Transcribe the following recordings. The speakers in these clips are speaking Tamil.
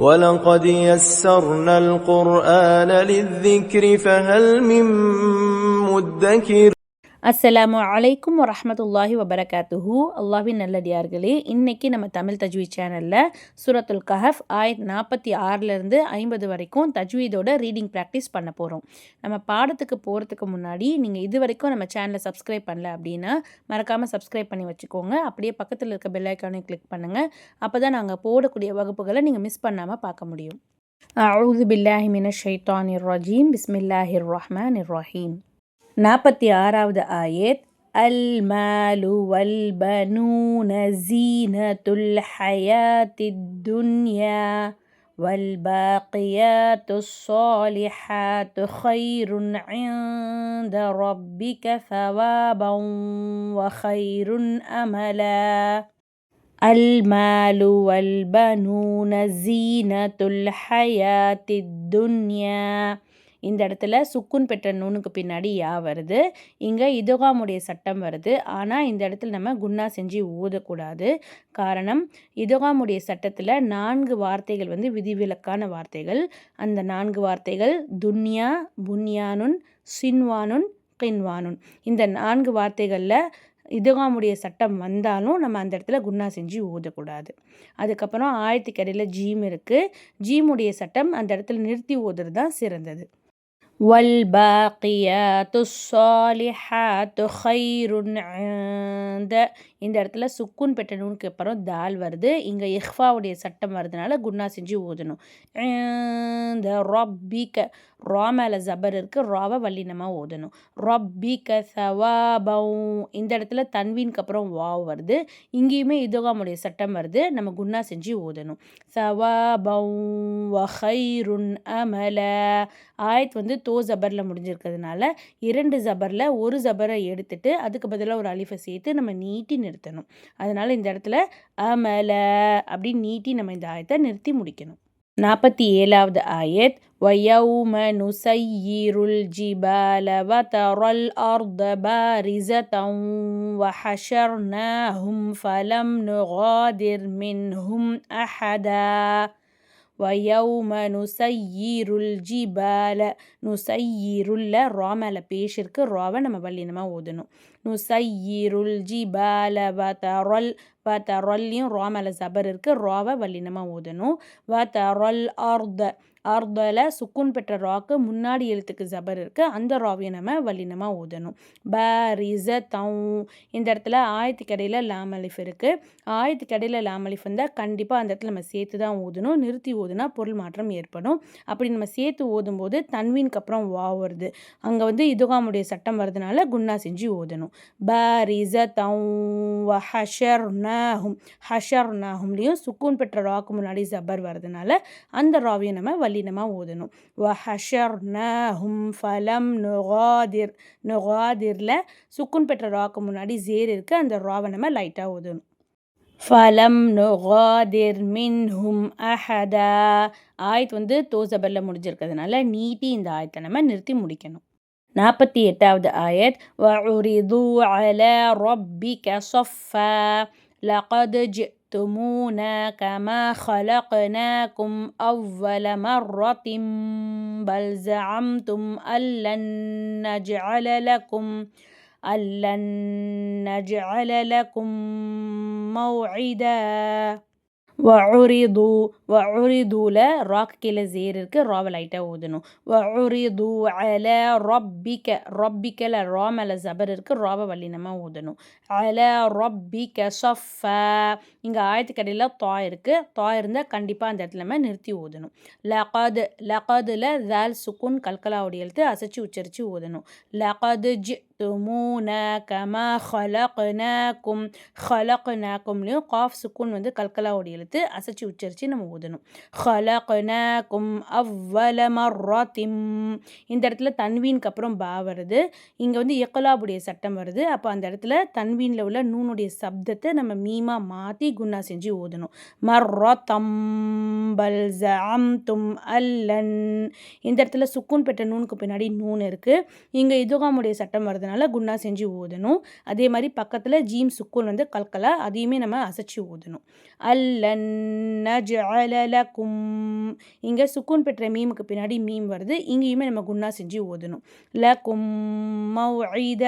ولقد يسرنا القرآن للذكر فهل من مدكر அஸ்ஸலாமு அலைக்கும் வரமத்துல்லாஹி வபரகாத்துஹு. அல்லாஹ்வின் நல்லடியார்களே இன்றைக்கி நம்ம தமிழ் தஜ்வீத் சேனலில் சூரத்துல் கஹஃப் ஆயத் நாற்பத்தி ஆறிலிருந்து ஐம்பது வரைக்கும் தஜ்வீதோட ரீடிங் ப்ராக்டிஸ் பண்ண போகிறோம் நம்ம பாடத்துக்கு போகிறதுக்கு முன்னாடி நீங்கள் இது வரைக்கும் நம்ம சேனலை சப்ஸ்கிரைப் பண்ணல அப்படின்னா மறக்காமல் சப்ஸ்கிரைப் பண்ணி வச்சுக்கோங்க. அப்படியே பக்கத்தில் இருக்க பெல் கிளிக் பண்ணுங்கள் அப்போ தான் நாங்கள் போடக்கூடிய வகுப்புகளை நீங்கள் மிஸ் பண்ணாமல் பார்க்க முடியும். அவுது பில்லாஹி மின ஷைத்தானிர் ரஜீம். பிஸ்மில்லாஹிர் இர் ரஹீம். நாற்பத்தி ஆறாவது ஆயத் அல் மாலு வல் பனூன ஜீனத்துல் ஹயாத்தித் துன்யா والباقيات الصالحات خير عند ربك ثوابا وخير املا المال والبنون زينة الحياة الدنيا இந்த இடத்துல சுக்குன் பெற்ற நூனுக்கு பின்னாடி யா வருது. இங்கே இதுகாமுடைய சட்டம் வருது. ஆனால் இந்த இடத்துல நம்ம குன்னா செஞ்சு ஊதக்கூடாது. காரணம் இதுகாமுடைய சட்டத்தில் நான்கு வார்த்தைகள் வந்து விதிவிலக்கான வார்த்தைகள். அந்த நான்கு வார்த்தைகள் துன்யா புன்யானுன் சின்வானுன் கின்வானுன். இந்த நான்கு வார்த்தைகளில் இதுகாமுடைய சட்டம் வந்தாலும் நம்ம அந்த இடத்துல குன்னா செஞ்சு ஊதக்கூடாது. அதுக்கப்புறம் ஆயிரத்தி கடையில் ஜீம் இருக்குது ஜீமுடைய சட்டம் அந்த இடத்துல நிறுத்தி ஊதுறது தான் சிறந்தது. வல்பாக்கியாத்து சாலிஹாத்து ஹைருன் இந்த இந்த இடத்துல சுக்குன் பெற்ற நூனுக்கு அப்புறம் தால் வருது இங்கே இஹ்ஃபாவுடைய சட்டம் வரதுனால குன்னா செஞ்சு ஓதணும் இந்த ரப்பிக்க ரா மேலே ஜபர் இருக்குது ராவை வல்லினமாக ஓதணும். ரொப்பிக்க சவாபம் இந்த இடத்துல தன்வீனுக்கு அப்புறம் வாவ் வருது. இங்கேயுமே இதுகாமுடைய சட்டம் வருது. நம்ம குன்னா செஞ்சு ஓதணும். சவாபம் வஹைருன் அமல. ஆயத் வந்து தோ ஜபரில் முடிஞ்சிருக்கிறதுனால இரண்டு ஜபரில் ஒரு ஜபரை எடுத்துட்டு அதுக்கு பதிலாக ஒரு அலிஃபை சேர்த்து நம்ம நீட்டி நிறுத்தணும். அதனால் இந்த இடத்துல அமல அப்படின்னு நீட்டி நம்ம இந்த ஆயத்தை நிறுத்தி முடிக்கணும். நாற்பத்தி ஏழாவது ஆயத் ويوم نسير الجبال وترى الأرض بارزة وحشرناهم فلم نغادر منهم أحدا வயவும நுசையீருல் ஜிபால நுசையீருல்ல ரா மேலே பேஷ் இருக்குது ராவை நம்ம பள்ளினமாக ஓதணும். நுசையீருல் ஜிபால வ தரல் வ தரல்லையும் ரா மேலே ஜபர் இருக்குது ராவை வல்லினமாக ஓதணும். வ தரல் ஆர்த ஆர்தல சுக்குன் பெற்ற ராக்கு முன்னாடி எழுத்துக்கு ஜபர் இருக்குது அந்த ராவியை நம்ம வல்லினமாக ஊதணும். ப ரிச தவு இந்த இடத்துல ஆயத்துக்கு கடையில் லாமலிஃப் இருக்குது ஆயத்துக்கு கடையில் லாமலிஃப் வந்தால் கண்டிப்பாக அந்த இடத்துல நம்ம சேர்த்து தான் ஊதணும். நிறுத்தி ஊதுனா பொருள் மாற்றம் ஏற்படும். அப்படி நம்ம சேர்த்து ஓதும்போது தன்வீனுக்கு அப்புறம் வா வருது. அங்கே வந்து இதுகாமுடைய சட்டம் வருதுனால குன்னா செஞ்சு ஓதணும் ப ரிச தவு ஹஷர் நாஹும் ஹஷர் நாஹும்லேயும் சுக்கூன் பெற்ற ராக்கு முன்னாடி ஜபர் வர்றதுனால அந்த ராவியை நம்ம தள்ளினமாக ஓதணும். வஹஷர் ந ஹும் ஃபலம் நுகாதிர் நொகாதிரில் சுக்குன் பெற்ற ராக்கு முன்னாடி ஜேர் இருக்குது அந்த ராவை நம்ம லைட்டாக ஓதணும். ஃபலம் நுகாதிர் மின் ஹும் அஹதா ஆயத் வந்து தோசபரில் முடிஞ்சிருக்கிறதுனால நீட்டி இந்த ஆயத்தை நம்ம நிறுத்தி முடிக்கணும். நாற்பத்தி எட்டாவது ஆயத் வ உரிது அல ரொப்பிக சொஃப லகது جئتمونا كما خلقناكم أول مرة بل زعمتم أن لن نجعل لكم ألن نجعل لكم موعدا. வஉரிது வஉரிதுல ராக் கீழே ஜேர் இருக்குது ராவை லைட்டாக ஊதணும். வஉரிது அல ரப்பிக்க ரப்பிக்கல ரா மேலே ஜபர் இருக்குது ராவை வல்லினமாக ஊதணும். அல ரப்பிக்க சஃப இங்கே ஆயத்துக்கடையில் தா இருக்குது தா இருந்தால் கண்டிப்பாக அந்த இடத்துல நிறுத்தி ஊதணும். லகாது லகாதில் ஜால் சுக்குன் கல்கலாவுடைய எழுத்து அசைச்சு உச்சரித்து ஊதணும். லகாது ஜி துமூன கமா ஹலக்னாக்கும் ஹலக்னாக்கும்லையும் காஃப் சுக்குன் வந்து கல்கலாவுடைய எழுத்து அசைச்சு உச்சரித்து நம்ம ஓதணும். ஹலக்னாக்கும் அவ்வல மர்ராத்திம் இந்த இடத்துல தன்வீனுக்கு அப்புறம் பா வருது. இங்கே வந்து எக்கலாபுடைய சட்டம் வருது. அப்போ அந்த இடத்துல தன்வீனில் உள்ள நூனுடைய சப்தத்தை நம்ம மீமா மாற்றி குன்னா செஞ்சு ஓதணும். மர்ரத்தம் பல் ஜம் தும் அல்லன். இந்த இடத்துல சுக்குன் பெற்ற நூனுக்கு பின்னாடி நூன் இருக்குது இங்கே இதுகாமுடைய சட்டம் வருது அதனால் குன்னா செஞ்சு ஓதணும் அதே மாதிரி பக்கத்தில் ஜீம் சுக்கூன் வந்து கல்கலா அதையுமே நம்ம அசைச்சு ஓதணும் கும் இங்கே சுக்கூன் பெற்ற மீமுக்கு பின்னாடி மீம் வருது. இங்கேயுமே நம்ம குன்னா செஞ்சு ஓதணும் லக்கும் ஐத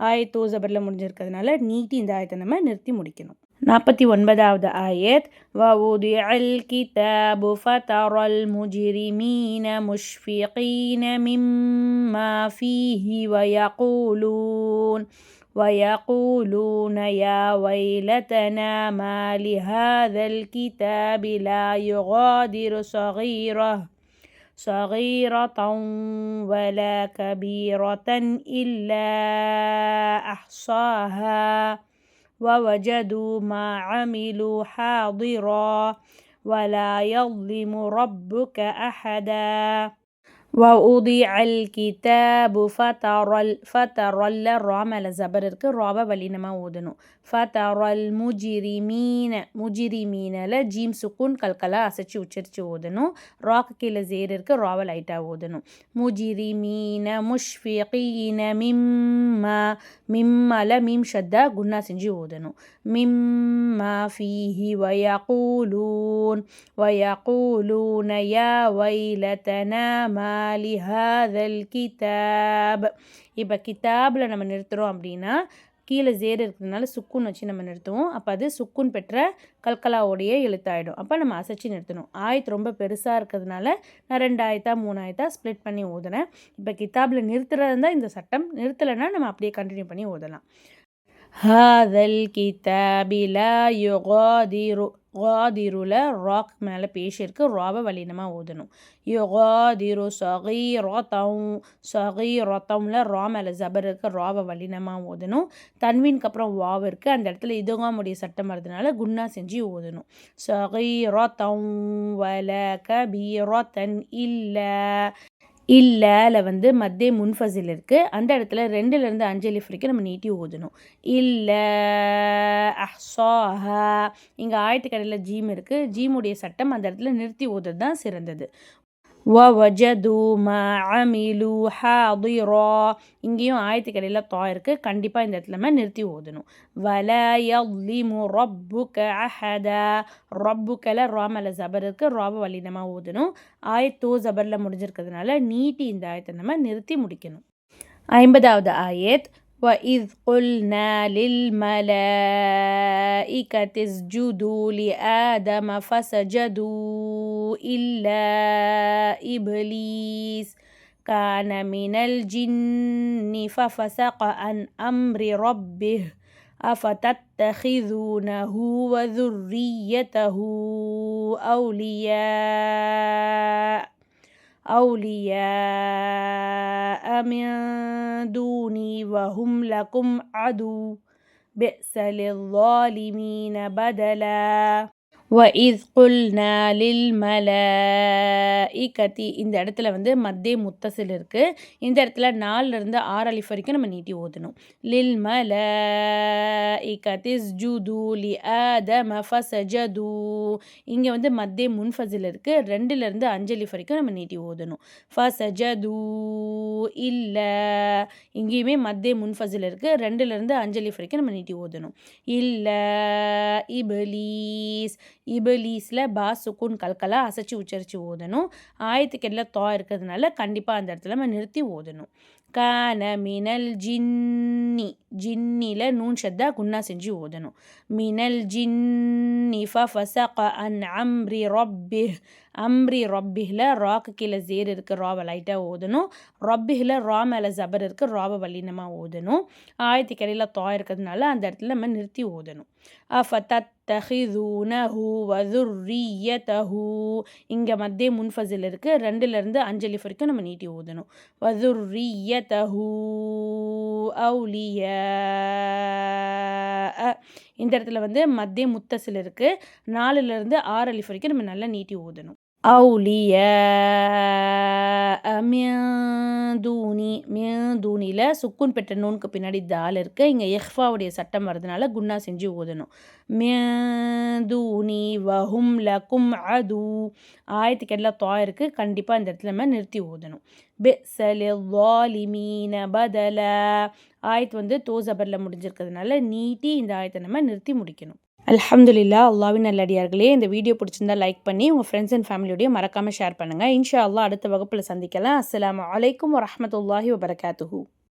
ஆயத்தோ ஜபரில் முடிஞ்சிருக்கிறதுனால நீட்டி இந்த ஆயத்தை நம்ம நிறுத்தி முடிக்கணும். நாற்பத்தி ஒன்பதாவது ஆயத் ووضع الكتاب فترى المجرمين مشفقين مما فيه ويقولون ويقولون يا ويلتنا ما لهذا الكتاب لا يغادر صغيرة صغيرة ولا كبيرة إلا أحصاها ووجدوا ما عملوا حاضرا ولا يظلم ربك أحدا. ووضع الكتاب فترى فترى الرعمل زبرك الرعب بلين ودنو فترى المجرمين مجرمين لا جيم سكون كالكلا أسچي وچرچي ودنو راك كي لزير الرعب لأيتا ودنو مجرمين مشفقين مما مما لا ميم شدا قلنا سنجي ودنو مما فيه ويقولون ويقولون يا ويلتنا ما லிஹாதல் கிதாப். இப்போ கிதாபில் நம்ம நிறுத்துகிறோம் அப்படின்னா கீழே ஜேர் இருக்கிறதுனால சுக்குன் வச்சு நம்ம நிறுத்துவோம். அப்போ அது சுக்குன் பெற்ற கல்கலாவோடைய எழுத்தாயிடும். அப்போ நம்ம அசைச்சு நிறுத்தணும். ஆயத்து ரொம்ப பெருசாக இருக்கிறதுனால நான் ரெண்டு ஆயத்தா மூணு ஆயத்தா ஸ்ப்ளிட் பண்ணி ஓதுனேன் இப்போ கிதாபில் நிறுத்துறது தான் இந்த சட்டம். நிறுத்தலைன்னா நம்ம அப்படியே கண்டினியூ பண்ணி ஓதலாம் ஹாதல் لا يغادر காதிருல ராக் மேலே பேசியிருக்கு. ராவை வலினமாக ஓதணும் யுகாதிரு சகி ரோத்தம் சகி ரோத்தம்ல ரா மேலே ஜபர் இருக்கு. ராவை வலினமாக ஓதணும் தன்வீனுக்கு அப்புறம் வாவ் இருக்குது அந்த இடத்துல இதுகாமுடைய சட்டம் வரதுனால குன்னா செஞ்சு ஓதணும் சகி ரோத்தம் வல கபீரத்தன் இல்லை. இல்லைல வந்து மத்திய முன்ஃபசில் இருக்குது அந்த இடத்துல ரெண்டுலேருந்து அஞ்சு அலிஃப் வரைக்கும் நம்ம நீட்டி ஓதணும் இல்லை அஹ்சாஹா. இங்கே ஆயத்துக்கடையில் ஜீம் இருக்குது ஜீமுடைய சட்டம் அந்த இடத்துல நிறுத்தி ஓதுறது தான் சிறந்தது. வஜது அமிலு ஹாதிரா இங்கேயும் ஆயத்து கடையில் தா இருக்குது கண்டிப்பாக இந்த இடத்துல நிறுத்தி ஓதணும். வல யலிமு ரப்புக அஹத. ரப்புக்கல ராமல ஜபர் இருக்கு ராவ வலிதமாக ஓதணும். ஆயத்தோ ஜபரில் முடிஞ்சிருக்கிறதுனால நீட்டி இந்த ஆயத்தை நம்ம நிறுத்தி முடிக்கணும். ஐம்பதாவது ஆயத். وإذ قلنا للملائكة اسجدوا لآدم فسجدوا إلا إبليس كان من الجن ففسق عن أمر ربه أفتتخذونه وذريته أولياء أولياء من دوني وهم لكم عدو. بئس للظالمين بدلا. وإذ قلنا للملائكة இந்த இடத்துல வந்து மத்தே முத்தசில் இருக்குது இந்த இடத்துல நாலுலேருந்து ஆறு அலிஃப் வரைக்கும் நம்ம நீட்டி ஓதணும் லில் மல இகத்திஸ் ஜூது லி ஆதம ஃபசஜது இங்கே வந்து மத்தே முன்ஃபசில் இருக்குது ரெண்டுலேருந்து அஞ்சு அலிஃப் வரைக்கும் நம்ம நீட்டி ஓதணும் ஃபசஜது இல்லை இங்கேயுமே மத்தே முன்ஃபசில் இருக்குது ரெண்டுலேருந்து அஞ்சு அலிஃப் வரைக்கும் நம்ம நீட்டி ஓதணும் இல்லை இபலீஸ் இபலீஸில் பா சுக்குன் கல்கலா அசைச்சு உச்சரித்து ஓதணும். ஆயத்துக்கு எல்லாம் தா இருக்கிறதுனால கண்டிப்பாக அந்த இடத்துல நம்ம நிறுத்தி ஓதணும். கான மினல் ஜின்னி ஜின்னியில் நூன் ஷத்தா குன்னா செஞ்சு ஓதணும். மினல் ஜின்னி ஃபசக அன் அம்ரி ரொப்பி அம்ரி ரொப்பிஹில் ராக்கு கீழே ஜேர் இருக்குது ராவை லைட்டாக ஓதணும். ரொப்பிஹில் ரா மேலே ஜபர் இருக்குது ராவை வல்லினமாக ஓதணும். ஆயத்தி கடையில் தா இருக்கிறதுனால அந்த இடத்துல நம்ம நிறுத்தி ஓதணும். அஃபத்தத்தஹிதூனஹு வதுர்ரியதஹு இங்கே மத்திய முன்ஃபசில் இருக்குது ரெண்டுலேருந்து அஞ்சலி வரைக்கும் நம்ம நீட்டி ஓதணும். வதுர்ரியதஹு அவுலிய. இந்த இடத்துல வந்து மத்திய முத்தசில் இருக்குது நாலுலேருந்து ஆறு அலிஃப் வரைக்கும் நம்ம நல்லா நீட்டி ஓதணும். அவுலியா மியதூனி மியதூனியில் சுக்குன் பெற்ற நூனுக்கு பின்னாடி தால் இருக்கு. இங்கே இஹ்ஃபாவுடைய சட்டம் வர்றதுனால குன்னா செஞ்சு ஓதணும் மியதூனி வஹும் லக்கும் அது. ஆயத்துக்கு எல்லாம் தா இருக்குது கண்டிப்பாக இந்த இடத்துல நம்ம நிறுத்தி ஓதணும் பிசலிமீன பதல. ஆயத்து வந்து தோசபரில் முடிஞ்சிருக்கிறதுனால நீட்டி இந்த ஆயத்தை நம்ம நிறுத்தி முடிக்கணும். அல்ஹம்துலில்லா அல்லாவின் நல்லடியார்களே இந்த வீடியோ பிடிச்சிருந்தா லைக் பண்ணி உங்கள் ஃப்ரெண்ட்ஸ் அண்ட் ஃபேமிலியோடய மறக்காமல் ஷேர் பண்ணுங்கள் இன்ஷா அல்லா அடுத்த வகுப்பில் சந்திக்கலாம். அஸ்லாம் வலைக்கம் வரமத்துல்லாஹி வபரகாத்துஹு.